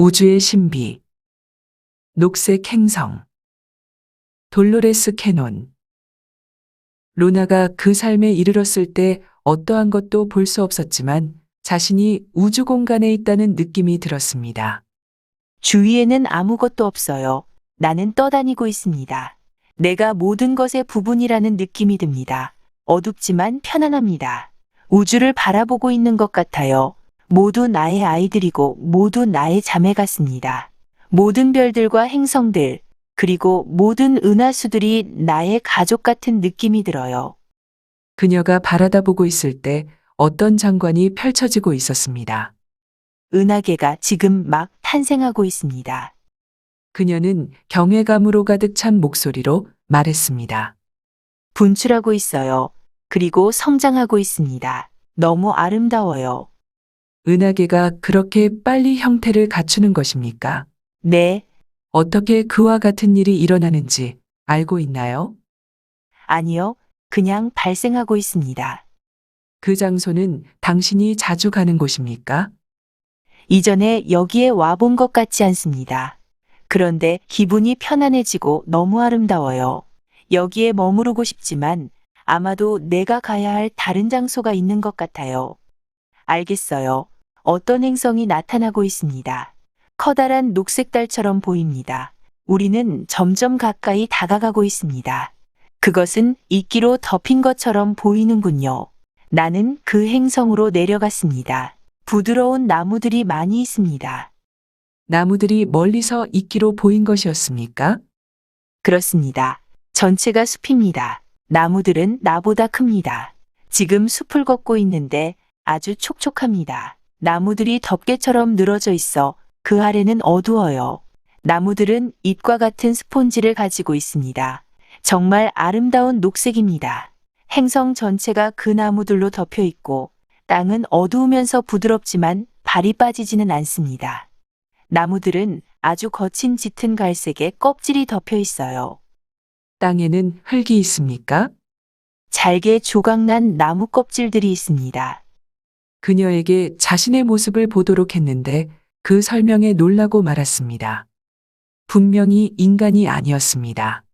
우주의 신비. 녹색 행성. 돌로레스 캐논. 루나가 그 삶에 이르렀을 때 어떠한 것도 볼 수 없었지만 자신이 우주 공간에 있다는 느낌이 들었습니다. 주위에는 아무것도 없어요. 나는 떠다니고 있습니다. 내가 모든 것의 부분이라는 느낌이 듭니다. 어둡지만 편안합니다. 우주를 바라보고 있는 것 같아요. 모두 나의 아이들이고 모두 나의 자매 같습니다. 모든 별들과 행성들, 그리고 모든 은하수들이 나의 가족 같은 느낌이 들어요. 그녀가 바라다 보고 있을 때 어떤 장관이 펼쳐지고 있었습니다. 은하계가 지금 막 탄생하고 있습니다. 그녀는 경외감으로 가득 찬 목소리로 말했습니다. 분출하고 있어요. 그리고 성장하고 있습니다. 너무 아름다워요. 은하계가 그렇게 빨리 형태를 갖추는 것입니까? 네, 어떻게 그와 같은 일이 일어나는지 알고 있나요? 아니요. 그냥 발생하고 있습니다. 그 장소는 당신이 자주 가는 곳입니까? 이전에 여기에 와본 것 같지 않습니다. 그런데 기분이 편안해지고 너무 아름다워요. 여기에 머무르고 싶지만 아마도 내가 가야 할 다른 장소가 있는 것 같아요. 알겠어요. 어떤 행성이 나타나고 있습니다. 커다란 녹색 달처럼 보입니다. 우리는 점점 가까이 다가가고 있습니다. 그것은 이끼로 덮인 것처럼 보이는군요. 나는 그 행성으로 내려갔습니다. 부드러운 나무들이 많이 있습니다. 나무들이 멀리서 이끼로 보인 것이었습니까? 그렇습니다. 전체가 숲입니다. 나무들은 나보다 큽니다. 지금 숲을 걷고 있는데 아주 촉촉합니다. 나무들이 덮개처럼 늘어져 있어 그 아래는 어두워요. 나무들은 잎과 같은 스폰지를 가지고 있습니다. 정말 아름다운 녹색입니다. 행성 전체가 그 나무들로 덮여 있고 땅은 어두우면서 부드럽지만 발이 빠지지는 않습니다. 나무들은 아주 거친 짙은 갈색에 껍질이 덮여 있어요. 땅에는 흙이 있습니까? 잘게 조각난 나무 껍질들이 있습니다. 그녀에게 자신의 모습을 보도록 했는데 그 설명에 놀라고 말았습니다. 분명히 인간이 아니었습니다.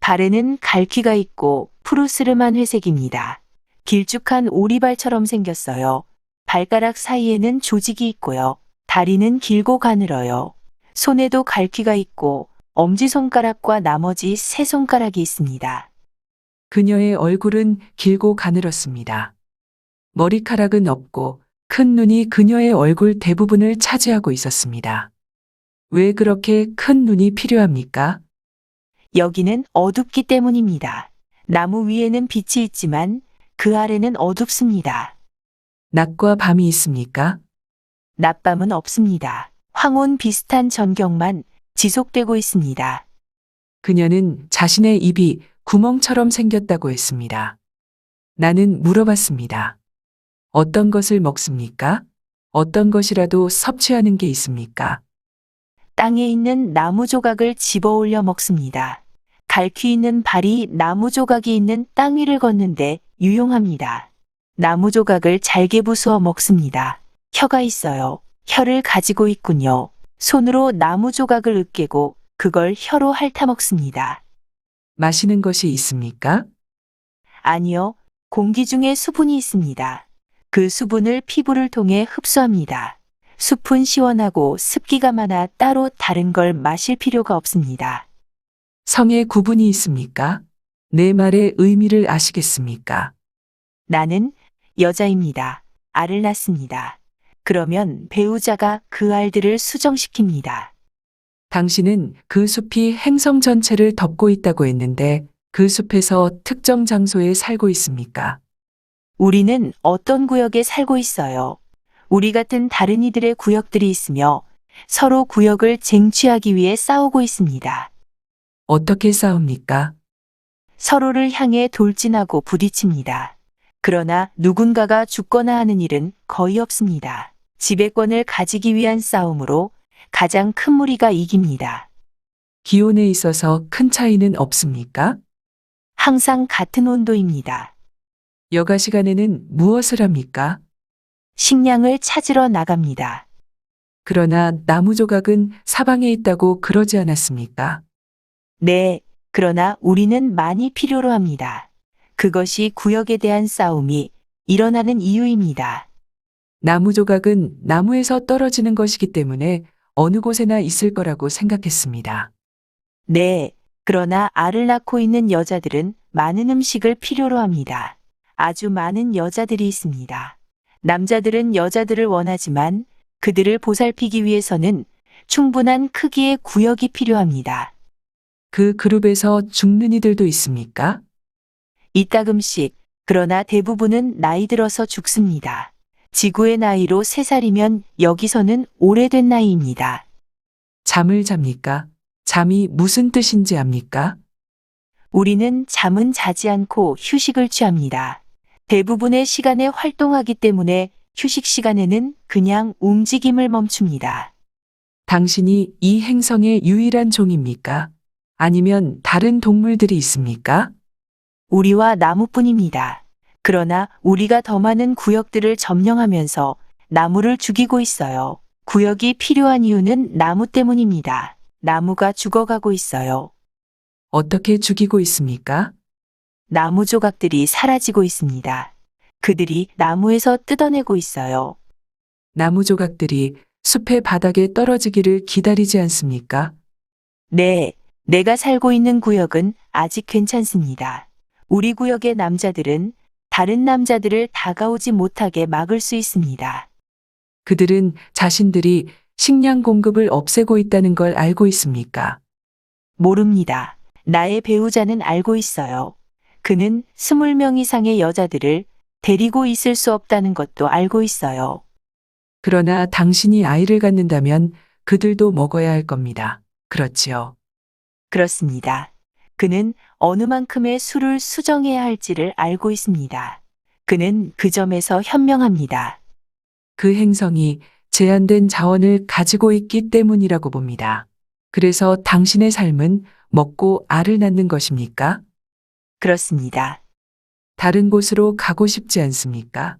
발에는 갈퀴가 있고 푸르스름한 회색입니다. 길쭉한 오리발처럼 생겼어요. 발가락 사이에는 조직이 있고요. 다리는 길고 가늘어요. 손에도 갈퀴가 있고 엄지손가락과 나머지 세 손가락이 있습니다. 그녀의 얼굴은 길고 가늘었습니다. 머리카락은 없고 큰 눈이 그녀의 얼굴 대부분을 차지하고 있었습니다. 왜 그렇게 큰 눈이 필요합니까? 여기는 어둡기 때문입니다. 나무 위에는 빛이 있지만 그 아래는 어둡습니다. 낮과 밤이 있습니까? 낮밤은 없습니다. 황혼 비슷한 전경만 지속되고 있습니다. 그녀는 자신의 입이 구멍처럼 생겼다고 했습니다. 나는 물어봤습니다. 어떤 것을 먹습니까? 어떤 것이라도 섭취하는 게 있습니까? 땅에 있는 나무 조각을 집어 올려 먹습니다. 갈퀴 있는 발이 나무 조각이 있는 땅 위를 걷는데 유용합니다. 나무 조각을 잘게 부수어 먹습니다. 혀가 있어요. 혀를 가지고 있군요. 손으로 나무 조각을 으깨고 그걸 혀로 핥아 먹습니다. 마시는 것이 있습니까? 아니요. 공기 중에 수분이 있습니다. 그 수분을 피부를 통해 흡수합니다. 숲은 시원하고 습기가 많아 따로 다른 걸 마실 필요가 없습니다. 성에 구분이 있습니까? 내 말의 의미를 아시겠습니까? 나는 여자입니다. 알을 낳습니다. 그러면 배우자가 그 알들을 수정시킵니다. 당신은 그 숲이 행성 전체를 덮고 있다고 했는데 그 숲에서 특정 장소에 살고 있습니까? 우리는 어떤 구역에 살고 있어요. 우리 같은 다른 이들의 구역들이 있으며 서로 구역을 쟁취하기 위해 싸우고 있습니다. 어떻게 싸웁니까? 서로를 향해 돌진하고 부딪힙니다. 그러나 누군가가 죽거나 하는 일은 거의 없습니다. 지배권을 가지기 위한 싸움으로 가장 큰 무리가 이깁니다. 기온에 있어서 큰 차이는 없습니까? 항상 같은 온도입니다. 여가 시간에는 무엇을 합니까? 식량을 찾으러 나갑니다. 그러나 나무 조각은 사방에 있다고 그러지 않았습니까? 네, 그러나 우리는 많이 필요로 합니다. 그것이 구역에 대한 싸움이 일어나는 이유입니다. 나무 조각은 나무에서 떨어지는 것이기 때문에 어느 곳에나 있을 거라고 생각했습니다. 네, 그러나 알을 낳고 있는 여자들은 많은 음식을 필요로 합니다. 아주 많은 여자들이 있습니다. 남자들은 여자들을 원하지만 그들을 보살피기 위해서는 충분한 크기의 구역이 필요합니다. 그 그룹에서 죽는 이들도 있습니까? 이따금씩, 그러나 대부분은 나이 들어서 죽습니다. 지구의 나이로 3살이면 여기서는 오래된 나이입니다. 잠을 잡니까? 잠이 무슨 뜻인지 압니까? 우리는 잠은 자지 않고 휴식을 취합니다. 대부분의 시간에 활동하기 때문에 휴식 시간에는 그냥 움직임을 멈춥니다. 당신이 이 행성의 유일한 종입니까? 아니면 다른 동물들이 있습니까? 우리와 나무뿐입니다. 그러나 우리가 더 많은 구역들을 점령하면서 나무를 죽이고 있어요. 구역이 필요한 이유는 나무 때문입니다. 나무가 죽어가고 있어요. 어떻게 죽이고 있습니까? 나무 조각들이 사라지고 있습니다. 그들이 나무에서 뜯어내고 있어요. 나무 조각들이 숲의 바닥에 떨어지기를 기다리지 않습니까? 네, 내가 살고 있는 구역은 아직 괜찮습니다. 우리 구역의 남자들은 다른 남자들을 다가오지 못하게 막을 수 있습니다. 그들은 자신들이 식량 공급을 없애고 있다는 걸 알고 있습니까? 모릅니다. 나의 배우자는 알고 있어요. 그는 스물 명 이상의 여자들을 데리고 있을 수 없다는 것도 알고 있어요. 그러나 당신이 아이를 갖는다면 그들도 먹어야 할 겁니다. 그렇지요. 그렇습니다. 그는 어느 만큼의 수를 수정해야 할지를 알고 있습니다. 그는 그 점에서 현명합니다. 그 행성이 제한된 자원을 가지고 있기 때문이라고 봅니다. 그래서 당신의 삶은 먹고 알을 낳는 것입니까? 그렇습니다. 다른 곳으로 가고 싶지 않습니까?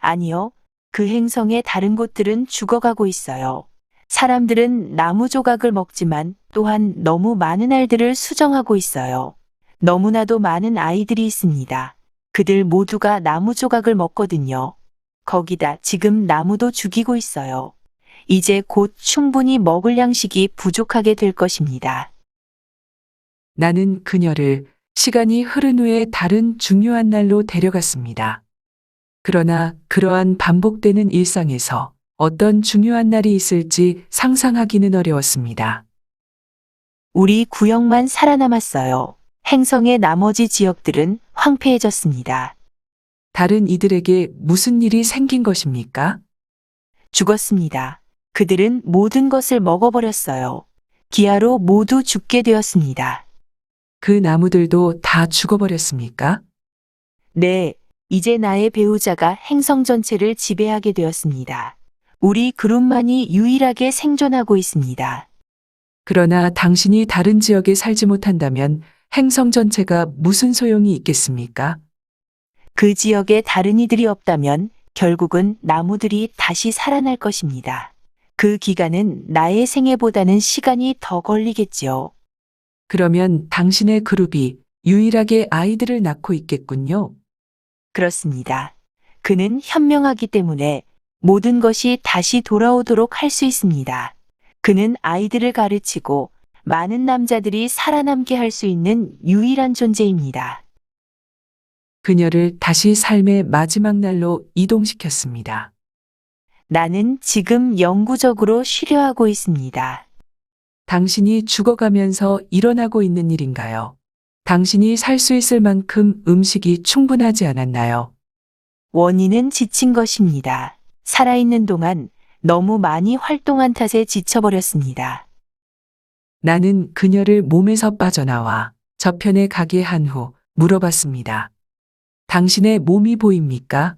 아니요. 그 행성의 다른 곳들은 죽어가고 있어요. 사람들은 나무 조각을 먹지만 또한 너무 많은 알들을 수정하고 있어요. 너무나도 많은 아이들이 있습니다. 그들 모두가 나무 조각을 먹거든요. 거기다 지금 나무도 죽이고 있어요. 이제 곧 충분히 먹을 양식이 부족하게 될 것입니다. 나는 그녀를 시간이 흐른 후에 다른 중요한 날로 데려갔습니다. 그러나 그러한 반복되는 일상에서 어떤 중요한 날이 있을지 상상하기는 어려웠습니다. 우리 구역만 살아남았어요. 행성의 나머지 지역들은 황폐해졌습니다. 다른 이들에게 무슨 일이 생긴 것입니까? 죽었습니다. 그들은 모든 것을 먹어버렸어요. 기아로 모두 죽게 되었습니다. 그 나무들도 다 죽어버렸습니까? 네, 이제 나의 배우자가 행성 전체를 지배하게 되었습니다. 우리 그룹만이 유일하게 생존하고 있습니다. 그러나 당신이 다른 지역에 살지 못한다면 행성 전체가 무슨 소용이 있겠습니까? 그 지역에 다른 이들이 없다면 결국은 나무들이 다시 살아날 것입니다. 그 기간은 나의 생애보다는 시간이 더 걸리겠지요. 그러면 당신의 그룹이 유일하게 아이들을 낳고 있겠군요. 그렇습니다. 그는 현명하기 때문에 모든 것이 다시 돌아오도록 할 수 있습니다. 그는 아이들을 가르치고 많은 남자들이 살아남게 할 수 있는 유일한 존재입니다. 그녀를 다시 삶의 마지막 날로 이동시켰습니다. 나는 지금 영구적으로 쉬려 하고 있습니다. 당신이 죽어가면서 일어나고 있는 일인가요? 당신이 살 수 있을 만큼 음식이 충분하지 않았나요? 원인은 지친 것입니다. 살아있는 동안 너무 많이 활동한 탓에 지쳐버렸습니다. 나는 그녀를 몸에서 빠져나와 저편에 가게 한 후 물어봤습니다. 당신의 몸이 보입니까?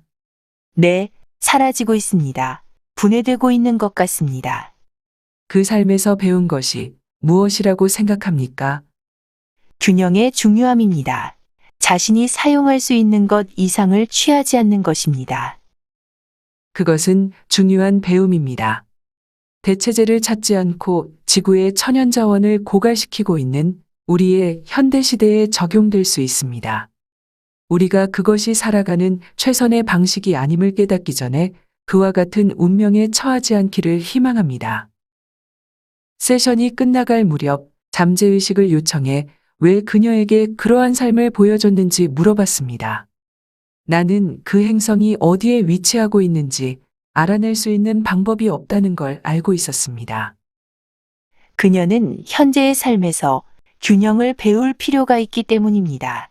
네, 사라지고 있습니다. 분해되고 있는 것 같습니다. 그 삶에서 배운 것이 무엇이라고 생각합니까? 균형의 중요함입니다. 자신이 사용할 수 있는 것 이상을 취하지 않는 것입니다. 그것은 중요한 배움입니다. 대체제를 찾지 않고 지구의 천연 자원을 고갈시키고 있는 우리의 현대 시대에 적용될 수 있습니다. 우리가 그것이 살아가는 최선의 방식이 아님을 깨닫기 전에 그와 같은 운명에 처하지 않기를 희망합니다. 세션이 끝나갈 무렵 잠재의식을 요청해 왜 그녀에게 그러한 삶을 보여줬는지 물어봤습니다. 나는 그 행성이 어디에 위치하고 있는지 알아낼 수 있는 방법이 없다는 걸 알고 있었습니다. 그녀는 현재의 삶에서 균형을 배울 필요가 있기 때문입니다.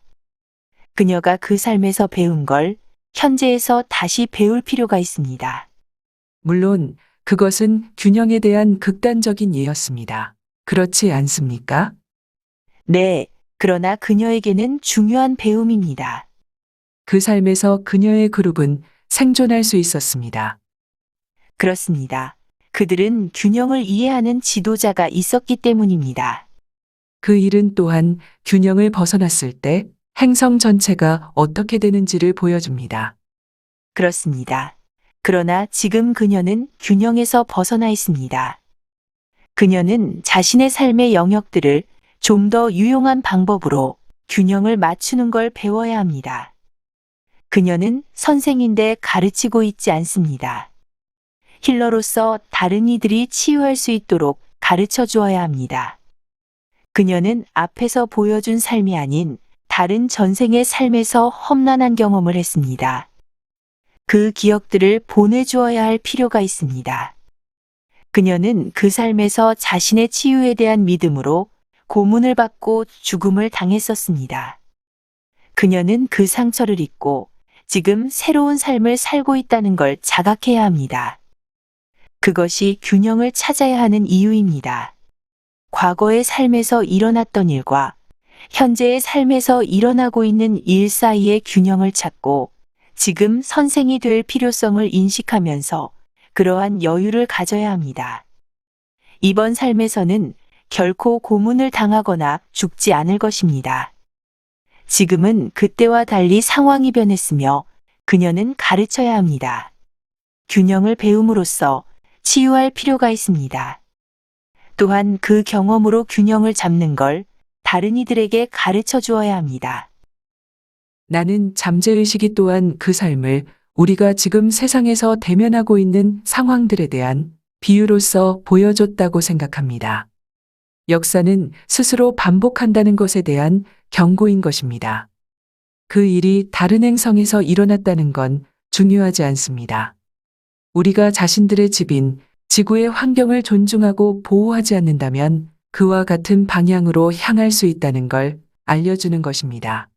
그녀가 그 삶에서 배운 걸 현재에서 다시 배울 필요가 있습니다. 물론 그것은 균형에 대한 극단적인 예였습니다. 그렇지 않습니까? 네, 그러나 그녀에게는 중요한 배움입니다. 그 삶에서 그녀의 그룹은 생존할 수 있었습니다. 그렇습니다. 그들은 균형을 이해하는 지도자가 있었기 때문입니다. 그 일은 또한 균형을 벗어났을 때 행성 전체가 어떻게 되는지를 보여줍니다. 그렇습니다. 그러나 지금 그녀는 균형에서 벗어나 있습니다. 그녀는 자신의 삶의 영역들을 좀 더 유용한 방법으로 균형을 맞추는 걸 배워야 합니다. 그녀는 선생인데 가르치고 있지 않습니다. 힐러로서 다른 이들이 치유할 수 있도록 가르쳐 주어야 합니다. 그녀는 앞에서 보여준 삶이 아닌 다른 전생의 삶에서 험난한 경험을 했습니다. 그 기억들을 보내주어야 할 필요가 있습니다. 그녀는 그 삶에서 자신의 치유에 대한 믿음으로 고문을 받고 죽음을 당했었습니다. 그녀는 그 상처를 잊고 지금 새로운 삶을 살고 있다는 걸 자각해야 합니다. 그것이 균형을 찾아야 하는 이유입니다. 과거의 삶에서 일어났던 일과 현재의 삶에서 일어나고 있는 일 사이의 균형을 찾고 지금 선생이 될 필요성을 인식하면서 그러한 여유를 가져야 합니다. 이번 삶에서는 결코 고문을 당하거나 죽지 않을 것입니다. 지금은 그때와 달리 상황이 변했으며 그녀는 가르쳐야 합니다. 균형을 배움으로써 치유할 필요가 있습니다. 또한 그 경험으로 균형을 잡는 걸 다른 이들에게 가르쳐 주어야 합니다. 나는 잠재의식이 또한 그 삶을 우리가 지금 세상에서 대면하고 있는 상황들에 대한 비유로서 보여줬다고 생각합니다. 역사는 스스로 반복한다는 것에 대한 경고인 것입니다. 그 일이 다른 행성에서 일어났다는 건 중요하지 않습니다. 우리가 자신들의 집인 지구의 환경을 존중하고 보호하지 않는다면 그와 같은 방향으로 향할 수 있다는 걸 알려주는 것입니다.